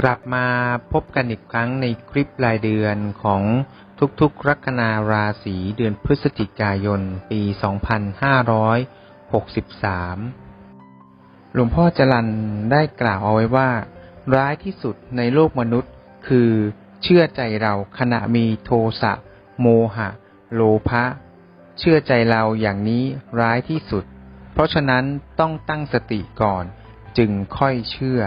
กลับมาพบกันอีกครั้งในคลิปรายเดือนของทุกๆ ลัคนาราศีเดือนพฤศจิกายน ปี 2563 หลวงพ่อจรันได้กล่าวเอาไว้ว่า ร้ายที่สุดในโลกมนุษย์คือเชื่อใจเราขณะมีโทสะ โมหะ โลภะ เชื่อใจเราอย่างนี้ร้ายที่สุด เพราะฉะนั้นต้องตั้งสติก่อนจึงค่อยเชื่อ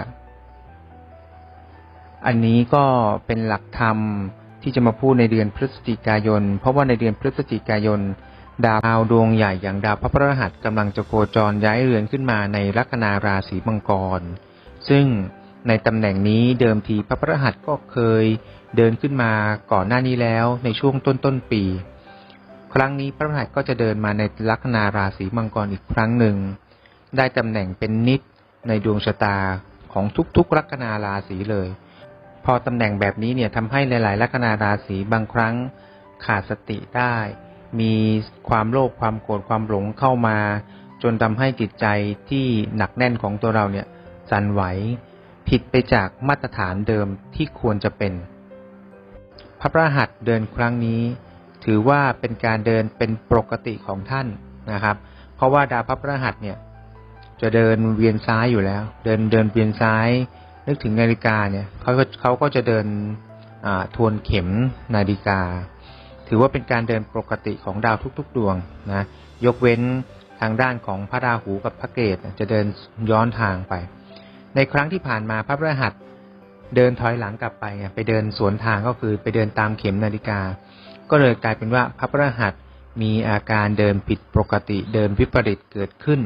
อันนี้ก็เป็นหลักธรรมที่จะมาพูดในเดือนพฤศจิกายน เพราะว่าในเดือนพฤศจิกายน ดาวดวงใหญ่อย่างดาวพระพฤหัสกำลังจะโคจรย้ายเรือนขึ้นมาในลัคนาราศีมังกร ซึ่งในตำแหน่งนี้เดิมทีพระพฤหัสก็เคยเดินขึ้นมาก่อนหน้านี้แล้วในช่วงต้นต้นๆปี ครั้งนี้พระพฤหัสก็จะเดินมาในลัคนาราศีมังกรอีกครั้งหนึ่ง ได้ตำแหน่งเป็นนิดในดวงชะตาของทุกๆลัคนาราศีเลย พอตำแหน่งแบบนี้เนี่ยทำให้หลาย ๆ ลัคนาราศีบางครั้งขาดสติได้ มีความโลภความโกรธความหลงเข้ามา จนทำให้จิตใจที่หนักแน่นของตัวเราเนี่ยสั่นไหว ผิดไปจากมาตรฐานเดิมที่ควรจะเป็น พระประหัสเดินครั้งนี้ ถือว่าเป็นการเดินเป็นปกติของท่านนะครับ เพราะว่าดาวพระพฤหัสเนี่ยจะเดินเวียนซ้ายอยู่แล้ว เดินเดินเวียนซ้าย นึกถึงนาฬิกาเนี่ยเขาก็เขาก็จะเดินทวนเข็มนาฬิกา ถือว่าเป็นการเดินปกติของดาวทุก ๆ ดวงนะยกเว้นทางด้านของพระราหูกับพระเกตจะเดินย้อนทางไป ในครั้งที่ผ่านมาพระพฤหัสเดินถอยหลังกลับไปไงไปเดินสวนทางก็คือไปเดินตามเข็มนาฬิกา ก็เลยกลายเป็นว่าพระพฤหัสมีอาการเดินผิดปกติเดินวิปริตเกิดขึ้น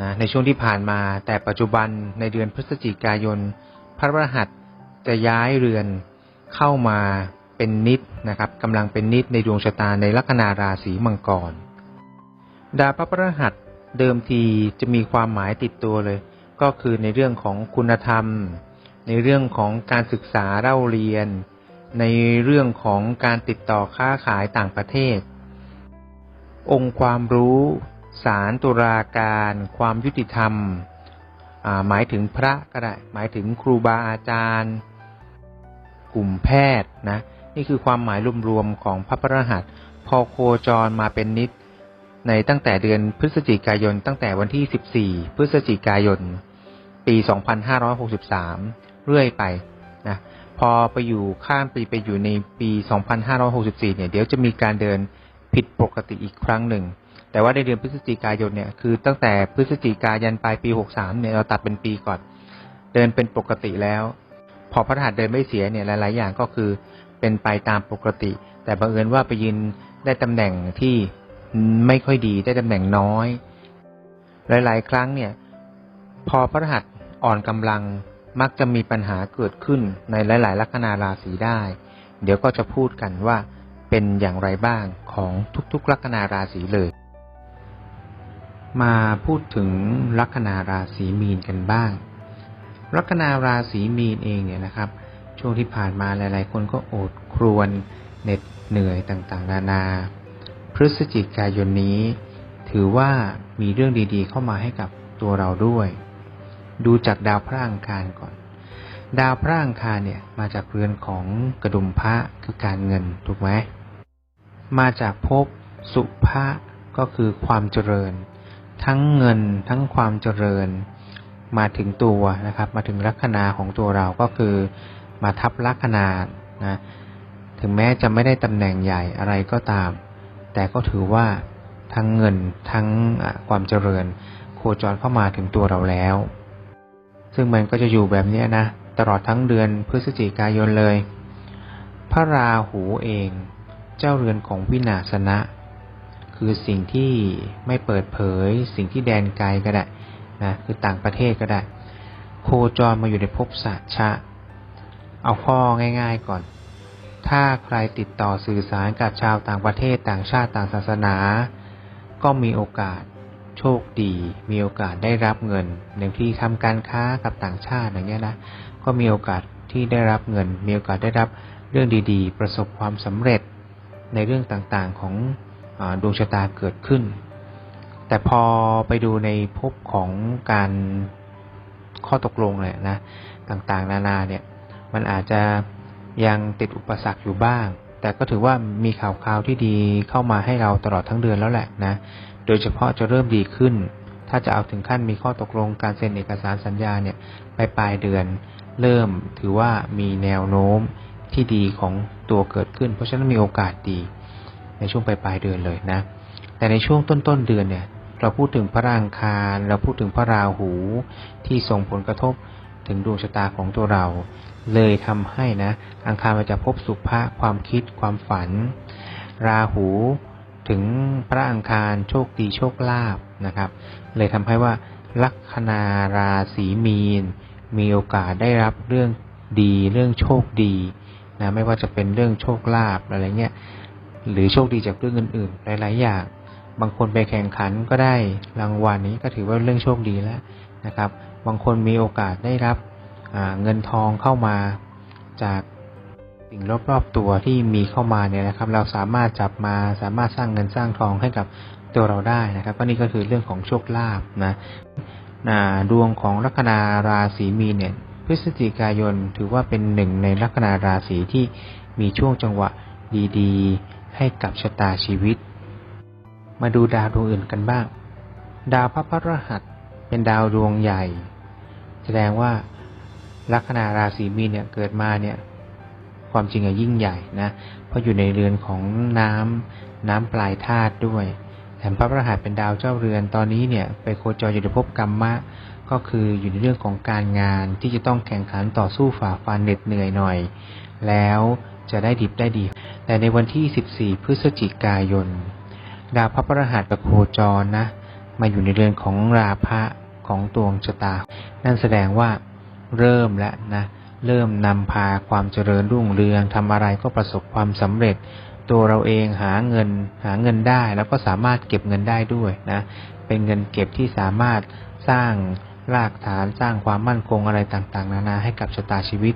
นะในช่วงที่ผ่านมา แต่ปัจจุบันในเดือนพฤศจิกายน พระรหัสจะย้ายเรือนเข้ามาเป็นนิดนะครับกำลังเป็นนิดในดวงชะตาในลัคนาราศีมังกร ดาวพระพฤหัสเดิมทีจะมีความหมายติดตัวเลย ก็คือในเรื่องของคุณธรรม ในเรื่องของการศึกษาเล่าเรียน ในเรื่องของการติดต่อค้าขายต่างประเทศ องค์ความรู้ ศาลตุลาการความยุติธรรม หมายถึงพระก็ได้หมายถึงครูบาอาจารย์ กลุ่มแพทย์นะนี่คือความหมายรวมๆของพระพระหัสพอโคจรมาเป็นนิด ในตั้งแต่เดือนพฤศจิกายน ตั้งแต่วันที่ 14 พฤศจิกายน ปี 2563 เรื่อยไปนะพอไปอยู่ข้ามปีไปอยู่ในปี 2564 เนี่ย เดี๋ยวจะมีการเดินผิดปกติอีกครั้งหนึ่ง แต่ว่าในเดือนพฤศจิกายนเนี่ยคือตั้งแต่พฤศจิกายันปลายปี63เนี่ยเราตัดเป็นปีก่อน เดินเป็นปกติแล้ว พอพระรหัสเดินไม่เสียเนี่ยหลาย ๆ อย่างก็คือเป็นไปตามปกติ แต่บังเอิญว่าไปยืนได้ตำแหน่งที่ไม่ค่อยดีได้ตำแหน่งน้อย หลาย ๆ ครั้งเนี่ย พอพระรหัสอ่อนกำลังมักจะมีปัญหาเกิดขึ้นในหลาย ๆ ลัคนาราศีได้ เดี๋ยวก็จะพูดกันว่าเป็นอย่างไรบ้างของทุก ๆ ลัคนาราศีเลย มาพูดถึงลัคนาราศีมีนกันบ้าง ลัคนาราศีมีนเองเนี่ยนะครับ ช่วงที่ผ่านมาหลาย ๆ คนก็โอดครวญเหน็ดเหนื่อยต่างๆ นานา พฤศจิกายนนี้ ถือว่ามีเรื่องดีๆ เข้ามาให้กับตัวเราด้วย ดูจากดาวพระอังคารก่อน ดาวพระอังคารเนี่ยมาจากเรือนของกระดุมพระคือการเงินถูกไหมมาจากภพสุภะก็คือความเจริญ ทั้งเงินทั้งความเจริญมาถึงตัวนะครับ มาถึงลัคนาของตัวเราก็คือมาทับลัคนานะถึงแม้จะไม่ได้ตำแหน่งใหญ่อะไรก็ตาม แต่ก็ถือว่าทั้งเงินทั้งความเจริญ โคจรเข้ามาถึงตัวเราแล้ว ซึ่งมันก็จะอยู่แบบนี้นะ ตลอดทั้งเดือนพฤศจิกายนเลย พระราหูเอง เจ้าเรือนของวินาศนะ คือสิ่งที่ไม่เปิดเผย สิ่งที่แดนไกลก็ได้นะคือต่างประเทศก็ได้ โคจรมาอยู่ในภพสัชะ เอาข้อง่าย ๆก่อน ถ้าใครติดต่อสื่อสารกับชาวต่างประเทศต่างชาติต่างศาสนา ก็มีโอกาสโชคดี มีโอกาสได้รับเงินในที่ทำการค้ากับต่างชาติอย่างเงี้ยนะก็มีโอกาสที่ได้รับเงิน มีโอกาสได้รับเรื่องดีๆ ประสบความสำเร็จในเรื่องต่างๆของ ดวงชะตาเกิดขึ้น แต่พอไปดูในภพของการข้อตกลงเลยนะต่างๆ นานาเนี่ย มันอาจจะยังติดอุปสรรคอยู่บ้าง แต่ก็ถือว่ามีข่าวคราวที่ดีเข้ามาให้เราตลอดทั้งเดือนแล้วแหละนะ โดยเฉพาะจะเริ่มดีขึ้น ถ้าจะเอาถึงขั้นมีข้อตกลงการเซ็นเอกสารสัญญาเนี่ยไปปลายเดือน เริ่มถือว่ามีแนวโน้มที่ดีของตัวเกิดขึ้น เพราะฉะนั้นมีโอกาสดี ในช่วงปลายปลายเดือนเลยนะ แต่ในช่วงต้นต้นเดือนเนี่ย เราพูดถึงพระอังคาร เราพูดถึงพระราหูที่ส่งผลกระทบถึงดวงชะตาของตัวเรา เลยทำให้นะ อังคารมันจะพบสุภาความคิดความฝัน ราหูถึงพระอังคารโชคดีโชคลาภนะครับ เลยทำให้ว่าลัคนาราศีมีน มีโอกาสได้รับเรื่องดีเรื่องโชคดีนะไม่ว่าจะเป็นเรื่องโชคลาภอะไรเงี้ย หรือโชคดีจากเรื่องอื่นๆ หลาย ๆ อย่าง บางคนไปแข่งขันก็ได้รางวัลนี้ก็ถือว่าเรื่องโชคดีแล้วนะครับ บางคนมีโอกาสได้รับเงินทองเข้ามาจากสิ่งรอบๆตัวที่มีเข้ามาเนี่ยนะครับ เราสามารถจับมาสามารถสร้างเงินสร้างทองให้กับตัวเราได้นะครับก็นี่ก็คือเรื่องของโชคลาภนะดวงของลัคนาราศีมีนเนี่ยพฤศจิกายนถือว่าเป็นหนึ่งในลัคนาราศีที่มีช่วงจังหวะดีๆ ให้กับชะตาชีวิต มาดูดาวดวงอื่นกันบ้าง ดาวพระพฤหัสเป็นดาวดวงใหญ่ แสดงว่าลัคนาราศีมีนเนี่ยเกิดมาเนี่ย ความจริงอะยิ่งใหญ่นะ เพราะอยู่ในเรือนของน้ำน้ำปลายธาตุด้วยแถมพระพฤหัสเป็นดาวเจ้าเรือนตอนนี้เนี่ย ไปโคจรอยู่ในภพกรรมะ ก็คืออยู่ในเรื่องของการงานที่จะต้องแข่งขันต่อสู้ฝ่าฟันเหน็ดเหนื่อยหน่อย แล้วจะได้ดิบได้ดี แต่ในวันที่ 14 พฤศจิกายน ดาวพระพฤหัสกับโคจรนะ มาอยู่ในเรือนของราพะของดวงชะตา นั่นแสดงว่าเริ่มแล้วนะ เริ่มนำพาความเจริญรุ่งเรืองทำอะไรก็ประสบความสำเร็จ ตัวเราเองหาเงินหาเงินได้ แล้วก็สามารถเก็บเงินได้ด้วยนะ เป็นเงินเก็บที่สามารถสร้าง รากฐานสร้างความมั่นคงอะไรต่างๆ นานาให้กับชะตาชีวิต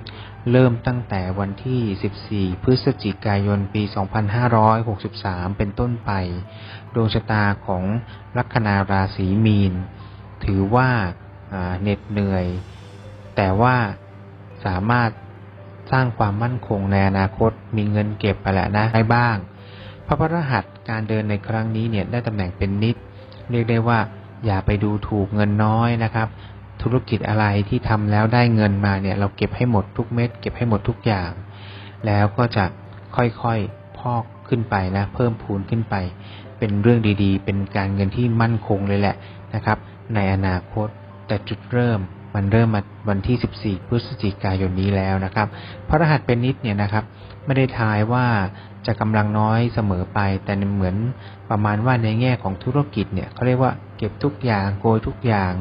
เริ่มตั้งแต่วันที่ 14 พฤศจิกายน ปี 2563 เป็นต้นไป ดวงชะตาของลัคนาราศีมีน ถือว่าเหน็ดเหนื่อย แต่ว่าสามารถสร้างความมั่นคงในอนาคต มีเงินเก็บไปแหละนะได้บ้าง พระพรหัสการเดินในครั้งนี้เนี่ยได้ตำแหน่งเป็นนิด เรียกได้ว่า อย่าไปดูถูกเงินน้อยนะครับ ธุรกิจอะไรที่ทำแล้วได้เงินมาเนี่ย เราเก็บให้หมดทุกเม็ดเก็บให้หมดทุกอย่าง แล้วก็จะค่อยๆพอกขึ้นไปนะ เพิ่มพูนขึ้นไป เป็นเรื่องดีๆ เป็นการเงินที่มั่นคงเลยแหละนะครับ ในอนาคตแต่จุดเริ่มมันเริ่มมาวันที่ 14 พฤศจิกายนนี้แล้วนะครับ พระรหัสเป็นนิดเนี่ยนะครับ ไม่ได้ทายว่าจะกำลังน้อยเสมอไป แต่เหมือนประมาณว่าในแง่ของธุรกิจเนี่ยเขาเรียกว่า ก็บทุกอย่างโกยทุกอย่าง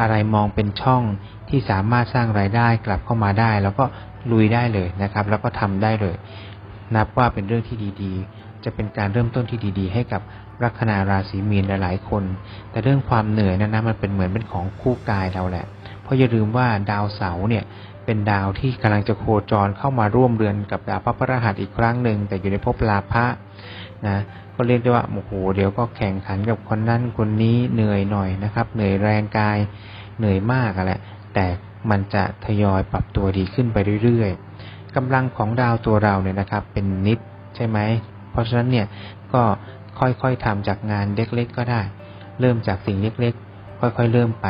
อะไรมองเป็นช่องที่สามารถสร้างรายได้กลับเข้ามาได้ แล้วก็ลุยได้เลยนะครับ แล้วก็ทำได้เลย นับว่าเป็นเรื่องที่ดีๆ จะเป็นการเริ่มต้นที่ดี ๆ ให้กับลัคนาราศีมีนหลายๆคน แต่เรื่องความเหนื่อยนั้นนะมันเป็นเหมือนเป็นของคู่กายเราแหละ เพราะอย่าลืมว่าดาวเสาร์เนี่ยเป็นดาวที่กำลังจะโคจรเข้ามาร่วมเรือนกับดาวพระพฤหัสอีกครั้งหนึ่งแต่อยู่ในภพลาภะนะ ก็เรียกได้ว่าโอ้โหเดี๋ยวก็แข่งขันกับคนนั้นคนนี้เหนื่อยหน่อยนะครับ เหนื่อยแรงกายเหนื่อยมากอะแหละแต่มันจะทยอยปรับตัวดีขึ้นไปเรื่อยๆกำลังของดาวตัวเราเนี่ยนะครับ เป็นนิดใช่ไหมเพราะฉะนั้นเนี่ยก็ค่อยๆทำจากงานเล็กๆก็ได้ เริ่มจากสิ่งเล็กๆ ค่อยๆ เริ่มไป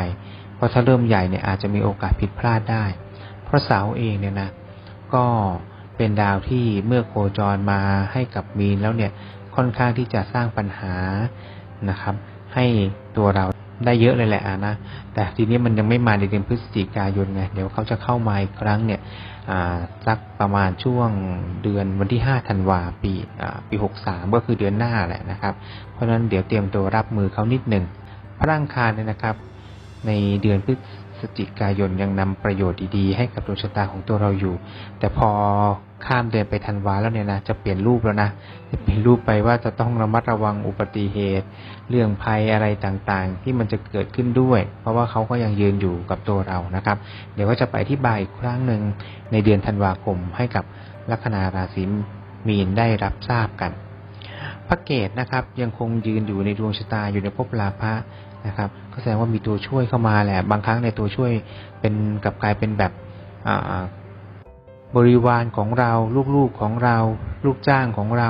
เพราะถ้าเริ่มใหญ่เนี่ยอาจจะมีโอกาสผิดพลาดได้ เพราะเสาเองเนี่ยนะก็เป็นดาวที่เมื่อโคจรมาให้กับมีนแล้วเนี่ย ค่อนข้างที่จะสร้างปัญหานะครับ ให้ตัวเราได้เยอะเลยแหละนะ แต่ทีนี้มันยังไม่มาในเดือนพฤศจิกายนไง เดี๋ยวเขาจะเข้ามาอีกครั้งเนี่ยสักประมาณช่วงเดือนวันที่ห้าธันวาปีปีหกสามก็คือเดือนหน้าแหละนะครับ เพราะฉะนั้นเดี๋ยวเตรียมตัวรับมือเขานิดหนึ่งพระร่างคารเนี่ยนะครับ ในเดือนพฤศ จิกายนยังนำประโยชน์ดีๆให้กับดวงชะตาของตัวเราอยู่ แต่พอข้ามเดือนไปธันวาแล้วเนี่ยนะจะเปลี่ยนรูปแล้วนะจะเปลี่ยนรูปไปว่าจะต้องระมัดระวังอุบัติเหตุ เรื่องภัยอะไรต่างๆ ที่มันจะเกิดขึ้นด้วย เพราะว่าเขาก็ยังยืนอยู่กับตัวเรานะครับ เดี๋ยวก็จะไปที่บายอีกครั้งหนึ่งในเดือนธันวาคมให้กับลัคนาราศีมีนได้รับทราบกันพระเกตนะครับยังคงยืนอยู่ในดวงชะตาอยู่ในภพลาภะ นะครับ ก็แสดงว่ามีตัวช่วยเข้ามาแหละ บางครั้งในตัวช่วยเป็นกับกลายเป็นแบบบริวารของเรา ลูกๆของเรา ลูกจ้างของเรา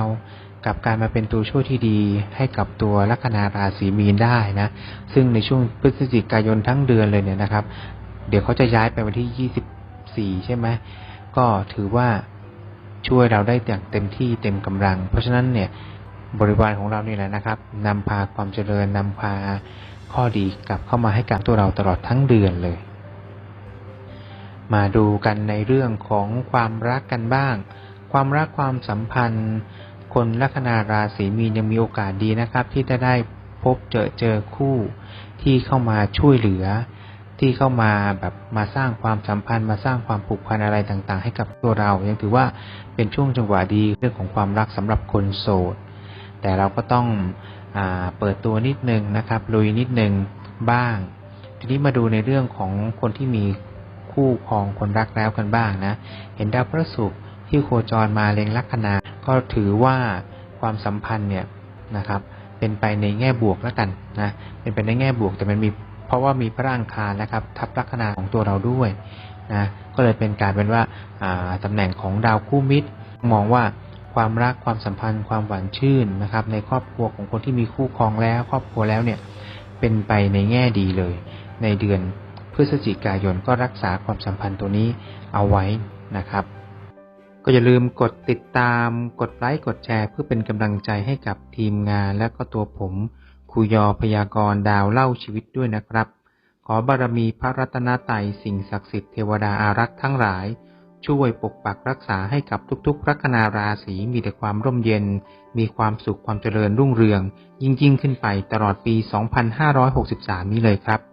กับกลายมาเป็นตัวช่วยที่ดีให้กับตัวลัคนาราศีมีนได้นะ ซึ่งในช่วงพฤศจิกายนทั้งเดือนเลยเนี่ยนะครับ เดี๋ยวเขาจะย้ายไปวันที่24ใช่ไหมก็ถือว่าช่วยเราได้อย่างเต็มที่เต็มกำลัง เพราะฉะนั้นเนี่ย บริวารของเรานี่แหละนะครับนำพาความเจริญนำพาข้อดีกลับเข้ามาให้กับตัวเราตลอดทั้งเดือนเลย มาดูกันในเรื่องของความรักกันบ้าง ความรักความสัมพันธ์ คนลัคนาราศีมีนยังมีโอกาสดีนะครับ ที่จะได้พบเจอเจอคู่ที่เข้ามาช่วยเหลือ ที่เข้ามาแบบมาสร้างความสัมพันธ์ มาสร้างความผูกพันอะไรต่างๆ ให้กับตัวเรา ยังถือว่าเป็นช่วงจังหวะดีเรื่องของความรักสำหรับคนโสด แต่เราก็ต้องอเปิดตัวนิดนึงนะครับลุยนิดนึงบ้าง ทีนี้มาดูในเรื่องของคนที่มีคู่ครองคนรักแล้วกันบ้างนะ เห็นดาวพระศุกร์ที่โคจรมาเล็งลัคนา ก็ถือว่าความสัมพันธ์เนี่ยนะครับ เป็นไปในแง่บวกแล้วกันนะเป็นไปในแง่บวกแต่มันมีเพราะว่ามีพระอังคารนะครับ ทับลัคนาของตัวเราด้วยนะก็เลยเป็นการเป็นว่าตำแหน่งของดาวคู่มิตร มองว่า ความรักความสัมพันธ์ ความหวานชื่นนะครับ ในครอบครัวของคนที่มีคู่ครองแล้ว ครอบครัวแล้วเนี่ยเป็นไปในแง่ดีเลย ในเดือนพฤศจิกายนก็รักษาความสัมพันธ์ตัวนี้เอาไว้นะครับ ก็อย่าลืมกดติดตาม กดไลค์กดแชร์ เพื่อเป็นกำลังใจให้กับทีมงานและก็ตัวผมครูยอพยากรดาวเล่าชีวิตด้วยนะครับ ขอบารมีพระรัตนตรัยสิ่งศักดิ์สิทธิ์เทวดาอารักษ์ทั้งหลาย ช่วยปกปักรักษาให้กับทุกๆลัคนาราศีมีแต่ความร่มเย็น มีความสุขความเจริญรุ่งเรือง ยิ่งยิ่งขึ้นไปตลอดปี 2563 นี้เลยครับ